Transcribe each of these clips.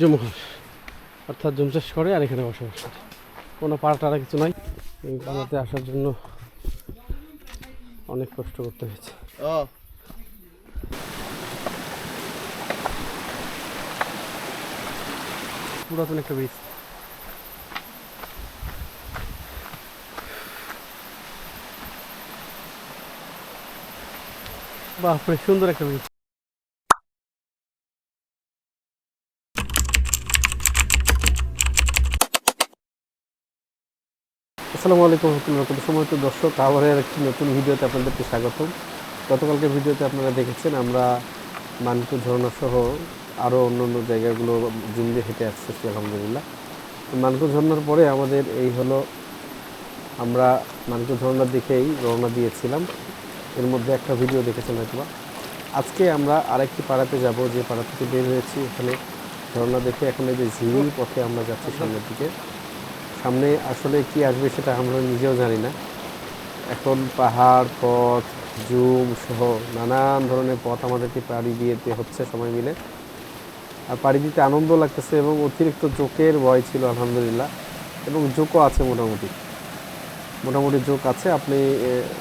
জুমঘর অর্থাৎ জুম চাষ করে আর এখানে বসবাস করে কোনো পাড়া টাড়া কিছু নাই। এই পাড়াতে আসার জন্য অনেক কষ্ট করতে হয়েছে। পুরাতন একটা ব্রিজ বাপরে সুন্দর একটা ব্রিজ আসসালামু আলাইকুম রহমতুল্লাহ। তো দর্শক আবারের একটি নতুন ভিডিওতে আপনাদেরকে স্বাগতম। গতকালকে ভিডিওতে আপনারা দেখেছেন, আমরা মানকু ঝর্ণা সহ আরও অন্য অন্য জায়গাগুলো জুম দিয়ে হেঁটে আসতেছি, আলহামদুলিল্লাহ। মানকু ঝর্ণার পরে আমাদের এই হলো, আমরা মানকু ঝর্ণার দিকেই রওনা দিয়েছিলাম। এর মধ্যে একটা ভিডিও দেখেছেন হয়তোবা। আজকে আমরা আরেকটি পাড়াতে যাব, যে পাড়া থেকে বের হয়েছি। এখানে ঝর্ণা দেখে এখন এই যে ঝিরির পথে আমরা যাচ্ছি সামনের দিকে। সামনে আসলে কি আসবে সেটা আমরা নিজেও জানি না। এখন পাহাড়, পথ, জুম সহ নানান ধরনের পথ আমাদেরকে পাড়ি দিতে হচ্ছে সময় মিলে। আর পাড়ি দিতে আনন্দ লাগতেছে এবং অতিরিক্ত জোকের ভয় ছিল, আলহামদুলিল্লাহ। এবং জোকও আছে মোটামুটি। মোটামুটি জোক আছে। আপনি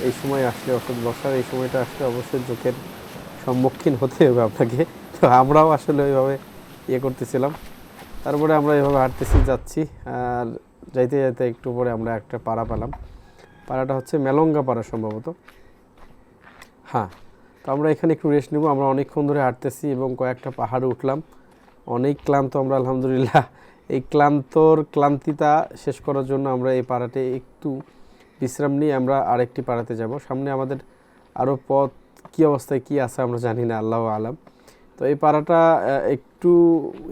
এই সময় আসলে অর্থাৎ বর্ষার এই সময়টা আসলে অবশ্যই জোকের সম্মুখীন হতে হবে আপনাকে। তো আমরাও আসলে ওইভাবে ইয়ে করতেছিলাম। তারপরে আমরা এভাবে হাঁটতেছি, যাচ্ছি। আর যাইতে যাইতে একটু পরে আমরা একটা পাড়া পেলাম। পাড়াটা হচ্ছে মেলঙ্গা পাড়া সম্ভবত। হ্যাঁ তো আমরা এখানে একটু রেস্ট নেব। আমরা অনেকক্ষণ ধরে হাঁটতেছি এবং কয়েকটা পাহাড়ে উঠলাম। অনেক ক্লান্ত আমরা, আলহামদুলিল্লাহ। এই ক্লান্তর ক্লান্তিতা শেষ করার জন্য আমরা এই পাড়াতে একটু বিশ্রাম নিয়ে আমরা আরেকটি পাড়াতে যাব। সামনে আমাদের আরও পথ কী অবস্থায় কী আছে আমরা জানি না, আল্লাহ আলাম। তো এই পাড়াটা একটু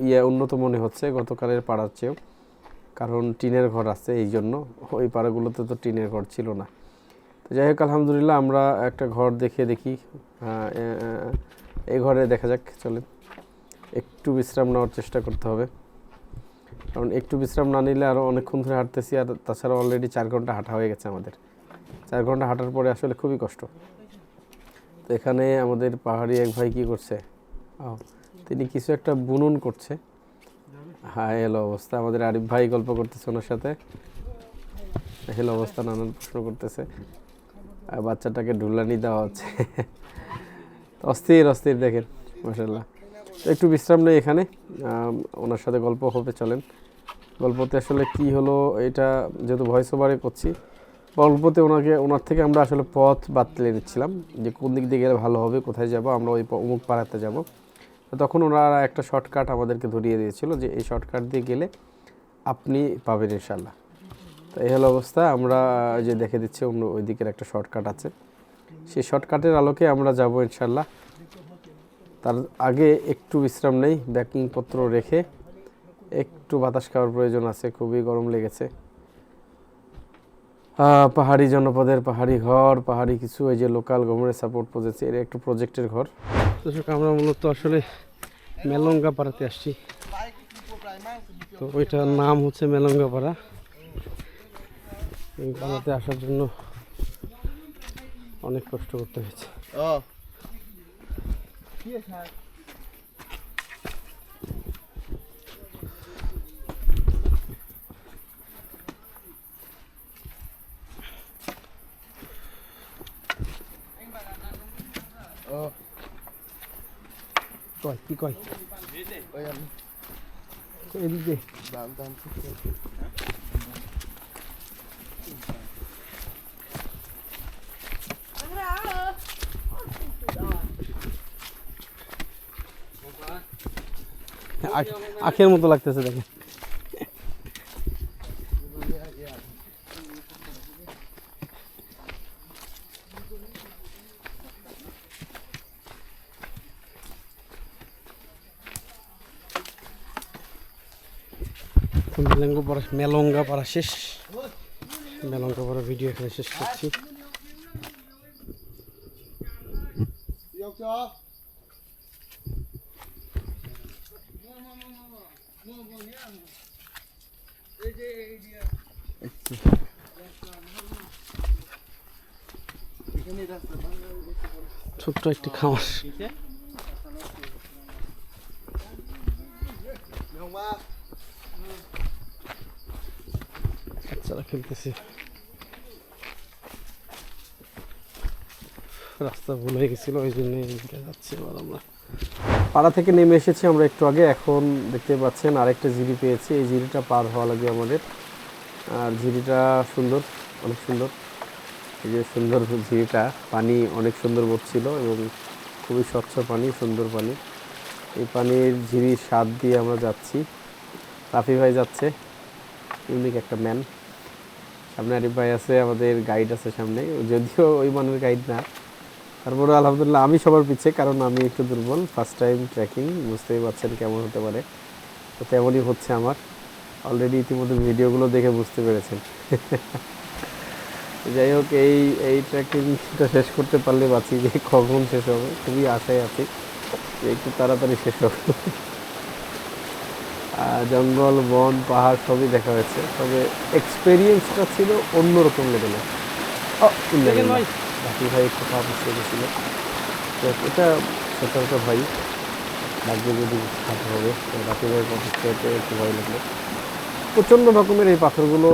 ইয়ে উন্নত মনে হচ্ছে গতকালের পাড়ার চেয়েও। কারণ টিনের ঘর আছে এই জন্য ওই পাড়াগুলোতে তো টিনের ঘর ছিল না। তো যাই হোক, আলহামদুলিল্লাহ আমরা একটা ঘর দেখে। দেখি এই ঘরে দেখা যাক, চলেন। একটু বিশ্রাম নেওয়ার চেষ্টা করতে হবে। কারণ একটু বিশ্রাম না নিলে আরও অনেকক্ষণ ধরে হাঁটতেছি আর তাছাড়া অলরেডি চার ঘণ্টা হাঁটা হয়ে গেছে আমাদের। চার ঘণ্টা হাঁটার পরে আসলে খুবই কষ্ট। তো এখানে আমাদের পাহাড়ি এক ভাই কি করছে? তিনি কিছু একটা বুনন করছে। হ্যাঁ এলো অবস্থা। আমাদের আরিফ ভাই গল্প করতেছে ওনার সাথে। হেলো অবস্থা, নানান প্রশ্ন করতেছে। আর বাচ্চাটাকে ঢুলানি দেওয়া হচ্ছে। অস্থির অস্থির দেখেন মাসাল্লাহ একটু বিশ্রাম নেই এখানে। ওনার সাথে গল্প হবে, চলেন। গল্পতে আসলে কি হলো, এটা যেহেতু ভয়েস ওভারে করছি, গল্পতে ওনাকে, ওনার থেকে আমরা আসলে পথ বাতলে নিচ্ছিলাম, যে কোন দিক দিয়ে গেলে ভালো হবে, কোথায় যাব, আমরা ওই অমুক পাড়াতে যাব। তখন ওনারা একটা শর্টকাট আমাদেরকে ধরিয়ে দিয়েছিল যে এই শর্টকাট দিয়ে গেলে আপনি পাবেন ইনশাল্লাহ তো এই হলো অবস্থা, আমরা যে দেখে দিচ্ছি, অন্য ওই দিকের একটা শর্টকাট আছে। সেই শর্টকাটের আলোকে আমরা যাব ইনশাল্লাহ তার আগে একটু বিশ্রাম নেই ব্যাকিং পত্র রেখে একটু বাতাস খাওয়ার প্রয়োজন আছে, খুবই গরম লেগেছে। পাহাড়ি জনপদের পাহাড়ি ঘর, পাহাড়ি কিছু, এই যে লোকাল গভর্নমেন্ট সাপোর্ট প্রজেক্ট এর একটু প্রজেক্টের ঘর। দর্শক, আমরা মূলত আসলে মেলঙ্গা পাড়াতে আসছি। তো ওইটার নাম হচ্ছে মেলঙ্গা পাড়া এই পাড়াতে আসার জন্য অনেক কষ্ট করতে হয়েছে। কয় কি কয়? এদিক আখ- আখের মতো লাগতেছে দেখেন তো মেলঙ্গা পড়া মেলঙ্গা পড়া শেষ। মেলঙ্গা পড়া ভিডিও এখানে শেষ করছি। ছোট্ট একটি খামার। বাচ্চারা খেলতেছে রাস্তা ভুল হয়ে গেছিল, ওই জন্য যাচ্ছি এবার আমরা। পাড়া থেকে নেমে এসেছি আমরা একটু আগে, এখন দেখতে পাচ্ছেন আরেকটা জিরি পেয়েছি। এই জিরিটা পার হওয়া লাগবে আমাদের। আর ঝিরিটা সুন্দর, অনেক সুন্দর। এই যে সুন্দর ঝিরিটা, পানি অনেক সুন্দর পড়ছিল এবং খুবই স্বচ্ছ পানি, সুন্দর পানি। এই পানির ঝিরির স্বাদ দিয়ে আমরা যাচ্ছি। রাফি ভাই যাচ্ছে, ইউনিক একটা ম্যান আরিফ ভাই আছে, আমাদের গাইড আছে সামনে। যদিও ওই মানের গাইড না। তারপরে আলহামদুলিল্লাহ আমি সবার পিছিয়ে কারণ আমি একটু দুর্বল ফার্স্ট টাইম ট্রেকিং বুঝতেই পারছেন কেমন হতে পারে। তো তেমনই হচ্ছে আমার। অলরেডি ইতিমধ্যে ভিডিওগুলো দেখে বুঝতে পেরেছেন। যাই হোক, এই এই ট্রেকিংটা শেষ করতে পারলে বাঁচি। যে কখন শেষ হবে? খুবই আশায় আছি যে একটু তাড়াতাড়ি শেষ হবে। জঙ্গল বন পাহাড় সবই দেখা হয়েছে। তবে এক্সপেরিয়েন্সটা ছিল অন্যরকম লেভেলের ভাই। বাকি ভাই একটু পা পিছিয়ে গেছিল। তো এটা সচরাচর ভাই। লাগবে যদি খাতে হবে বাকি ভাই পা পিছিয়ে একটু ভয় লাগল প্রচণ্ড রকমের এই পাথরগুলো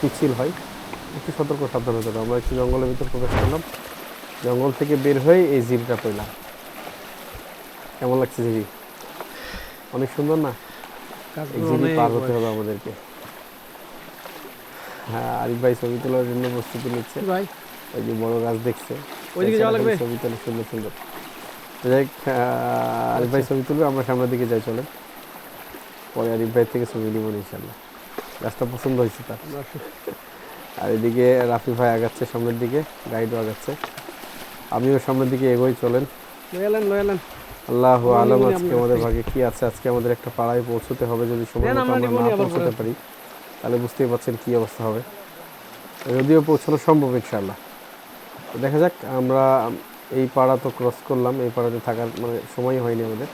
পিছিল হয়। একটু সতর্ক সাবধান হতে হবে আমরা একটু জঙ্গলের ভিতর প্রবেশ করলাম। জঙ্গল থেকে বের হয়ে এই জিরিটা পেলাম। কেমন লাগছে জিরি অনেক সুন্দর না? কাজগুলো পার হতে হবে আমাদেরকে। হ্যাঁ আরিফ ভাই ছবি তোলার জন্য প্রস্তুতি নিচ্ছে। ভাই। ওই যে বড় গাছ দেখছে। ওইদিকে যাওয়া লাগবে? ছবি তোলে সুন্দর সুন্দর। যাই আরিফ ভাই ছবি তুলবে আমরা সামনের দিকে যাই চলেন। পরে আরিফ ভাই থেকে ছবি নিব ইনশাল্লাহ গাছটা পছন্দ হয়েছে তার। আর এদিকে রাফি ভাই আগাচ্ছে সামনের দিকে গাইডও আগাচ্ছে। আমিও সামনের দিকে এগোই চলেন। লয়ালেন লয়ালেন আল্লাহ আলম আজকে আমাদের ভাগে কি আছে? আজকে আমাদের একটা পাড়ায় পৌঁছতে হবে যদি সময় আমরা না পৌঁছতে পারি। তাহলে বুঝতেই পারছেন কি অবস্থা হবে। যদিও পৌঁছানো সম্ভব ইনশাল্লাহ দেখা যাক আমরা এই পাড়া তো ক্রস করলাম এই পাড়াতে থাকার মানে সময় হয়নি আমাদের।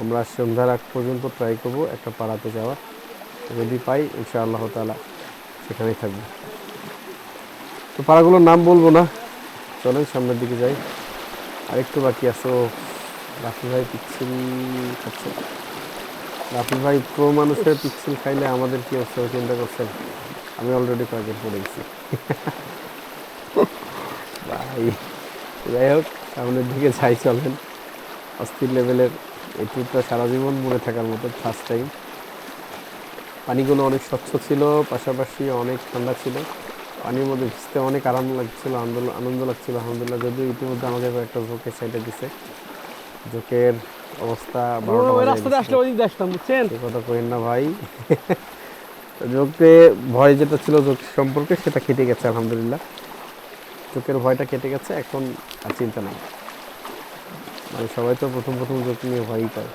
আমরা সন্ধ্যার আগ পর্যন্ত ট্রাই করব একটা পাড়াতে যাওয়া। যদি পাই ইনশাআল্লাহ তালা সেখানেই থাকব। তো পাড়াগুলোর নাম বলব না। চলেন সামনের দিকে যাই। আরেকটু বাকি আছে রাফি ভাই পিচ্ছিল খাচ্ছে। রাফি ভাই প্রো মানুষের পিচ্ছিল খাইলে আমাদের কি অবস্থা চিন্তা করছেন? আমি অলরেডি কয়েকদিন পড়ে গেছি ভাই, যাই হোক, সামনের দিকে যাই, চলেন। অস্থির লেভেলের এই ট্যুরটা সারা জীবন মনে থাকার মতো ফার্স্ট টাইম পানিগুলো অনেক স্বচ্ছ ছিল, পাশাপাশি অনেক ঠান্ডা ছিল। পানির মধ্যে ভিজতে অনেক আরাম লাগছিল, আনন্দ আনন্দ লাগছিল, আলহামদুলিল্লাহ। যদিও ইতিমধ্যে আমাকে একটা ঝোঁকের সাইডে দিছে। ঝোঁকের অবস্থা ওই রাস্তাতে আসলে ওই দিক বুঝছেন? কথা কইেন না ভাই। যোগে ভয় যেটা ছিল যোগ সম্পর্কে সেটা কেটে গেছে আলহামদুলিল্লাহ। চোখের ভয়টা কেটে গেছে এখন আর চিন্তা নেই। মানে সবাই তো প্রথম প্রথম যোগ নিয়ে ভয়ই পায়।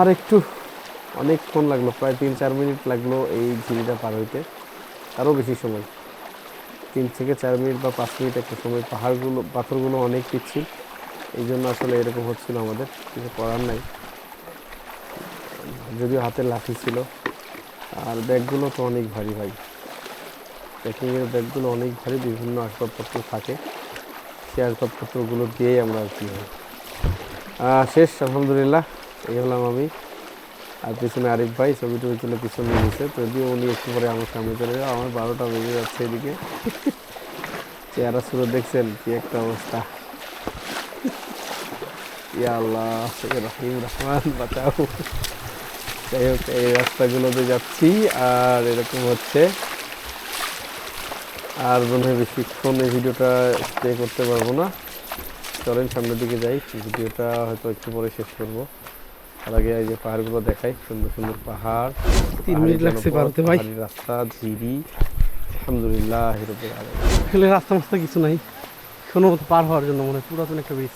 আর একটু। অনেকক্ষণ লাগল প্রায় তিন চার মিনিট লাগল এই ঝিরিটা পার হইতে। আরও বেশি সময়। তিন থেকে চার মিনিট বা পাঁচ মিনিট একটা সময়। পাহাড়গুলো পাথরগুলো অনেক পিচ্ছিল। এই জন্য আসলে এরকম হচ্ছিল আমাদের, কিছু করার নাই। যদিও হাতে লাঠি ছিল। আর ব্যাগগুলো তো অনেক ভারী ভাই। ট্রেকিংয়ের ব্যাগগুলো অনেক ভারী, বিভিন্ন আসবাবপত্র থাকে। সেই আসবাবপত্রগুলো দিয়েই আমরা আর কি হয়। শেষ, আলহামদুলিল্লাহ। এই হলাম আমি। আর পিছনে আরিফ ভাই, ছবি টবি তুলে পিছনে নিয়েছে যদিও উনি একটু পরে আমার সামনে চলে যাবে, আমার বারোটা বেজে যাচ্ছে এদিকে। চেহারা সুরত দেখছেন কি একটা অবস্থা। ইয়া আল্লাহ রহিম রহমান বাঁচাও। যাই হোক এই রাস্তাগুলোতে যাচ্ছি আর এরকম হচ্ছে। আর মনে হয় বেশিক্ষণ এই ভিডিওটা স্টে করতে পারব না। চলেন সামনের দিকে যাই। ভিডিওটা হয়তো একটু পরে শেষ করব। তার আগে এই যে পাহাড়গুলো দেখাই সুন্দর সুন্দর পাহাড়। তিন মিনিট লাগছে জনপদ, পার হতে ভাই। রাস্তা ঝিরি। আলহামদুলিল্লাহ রাস্তা মাস্তা কিছু নাই। কোনো মতো পার হওয়ার জন্য মনে হয় পুরাতন একটা ব্রিজ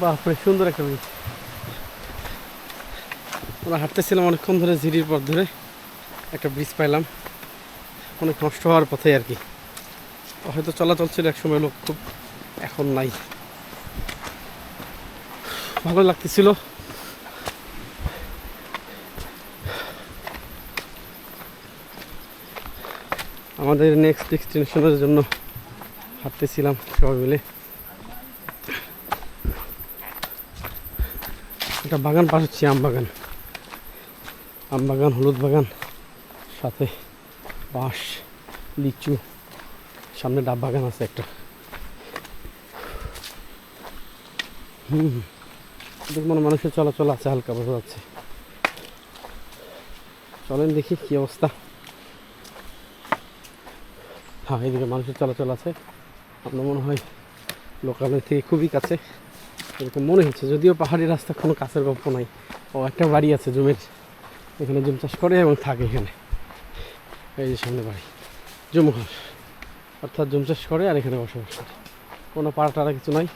বাপরে, সুন্দর একটা ব্রিজ আমরা হাঁটতেছিলাম অনেকক্ষণ ধরে, ঝিরির পর ধরে। একটা ব্রিজ পাইলাম। অনেক নষ্ট হওয়ার পথে আর কি। হয়তো চলাচল ছিল এক সময় লোক খুব এখন নাই। ভালো লাগতেছিল। আমাদের নেক্সট ডেস্টিনেশনের জন্য হাঁটতেছিলাম সবাই মিলে। একটা বাগান, পাশ হচ্ছে আম বাগান। আম বাগান, হলুদ বাগান, সাথে বাঁশ, লিচু, সামনে ডাব বাগান আছে একটা। হুম মানে মানুষের চলাচল আছে, হালকা বোঝা যাচ্ছে। চলেন দেখি কি অবস্থা। হ্যাঁ এদিকে মানুষের চলাচল আছে। আপনার মনে হয় লোকালয় থেকে খুবই কাছে। এরকম মনে হচ্ছে, যদিও পাহাড়ি রাস্তা কোনো কাছের গল্প নাই। ও, একটা বাড়ি আছে জমির। এখানে জুম চাষ করে এবং থাকে এখানে। এই যে সামনে বাড়ি জমুঘর অর্থাৎ জুম চাষ করে আর এখানে বসবাস করে। কোনো পাড়া টাড়া কিছু নাই।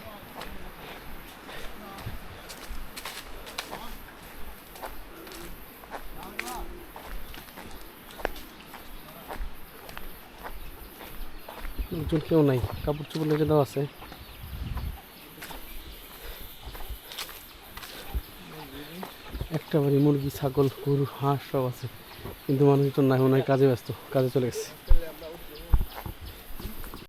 কেউ নাই, কাপড় চোপড় লেগে দেওয়া আছে একটা বাড়ি মুরগি, ছাগল, গরু, হাঁস সব আছে। কিন্তু মানুষজন নাই হয় কাজে ব্যস্ত, কাজে চলে গেছে।